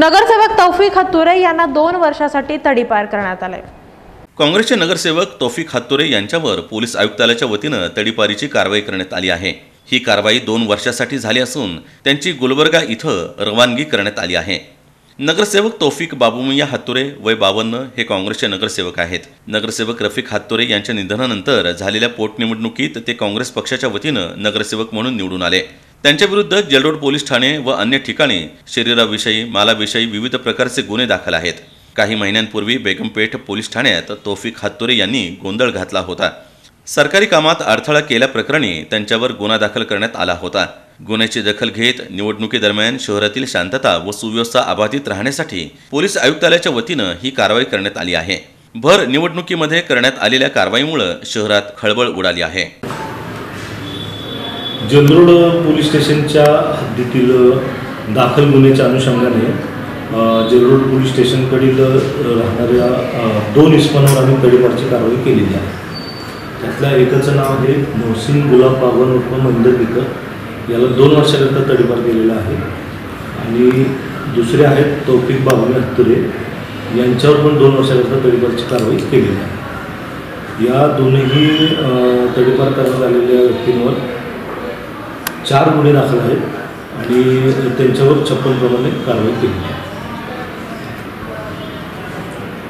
नगरसेवक तौफिक हत्तुरे यांना दोन वर्षासाठी तडीपार करण्यात आले. काँग्रेसचे नगरसेवक तौफिक हातुरे यांच्यावर पोलीस आयुक्तालयाच्या वतीनं तडीपारीची कारवाई करण्यात आली आहे. ही कारवाई दोन वर्षासाठी झाली असून त्यांची गुलबर्गा इथं रवानगी करण्यात आली आहे. नगरसेवक तौफिक बाबुमिया हातुरे वय बावन्न हे काँग्रेसचे नगरसेवक आहेत. नगरसेवक रफिक हातुरे यांच्या निधनानंतर झालेल्या पोटनिवडणुकीत ते काँग्रेस पक्षाच्या वतीनं नगरसेवक म्हणून निवडून आले. त्यांच्या विरुद्ध पोलीस ठाणे व अन्य ठिकाणी शरीराविषयी मालाविषयी विविध प्रकारचे गुन्हे दाखल आहेत. काही महिन्यांपूर्वी बेगमपेठ पोलीस ठाण्यात तोफिक हातोरे यांनी गोंधळ घातला होता. सरकारी कामात अडथळा केल्याप्रकरणी त्यांच्यावर गुन्हा दाखल करण्यात आला होता. गुन्ह्याची दखल घेत निवडणुकीदरम्यान शहरातील शांतता व सुव्यवस्था अबाधित राहण्यासाठी पोलीस आयुक्तालयाच्या वतीनं ही कारवाई करण्यात आली आहे. भर निवडणुकीमध्ये करण्यात आलेल्या कारवाईमुळे शहरात खळबळ उडाली आहे. जंगरोड पोलीस स्टेशनच्या हद्दीतील दाखल गुन्ह्याच्या अनुषंगाने अ, पोलीस स्टेशनकडील राहणाऱ्या दोन इस्मांवर आम्ही तडीपारची कारवाई केलेली आहे. त्यातल्या एकाचं नाव आहे मोहसिन गुलाब बाबन उर्फ मंदिर याला दोन वर्षाकरता तडीपार केलेला आहे. आणि दुसरे आहेत तौफिक बाबू हत्तुरे यांच्यावर पण दोन वर्षाकरता तडीपारची कारवाई केलेली आहे. या दोन्ही तडीपार करण्यात आलेल्या व्यक्तींवर चार गुन्हे दाखल आहेत आणि त्यांच्यावर छप्पन प्रमाणे कारवाई केली आहे.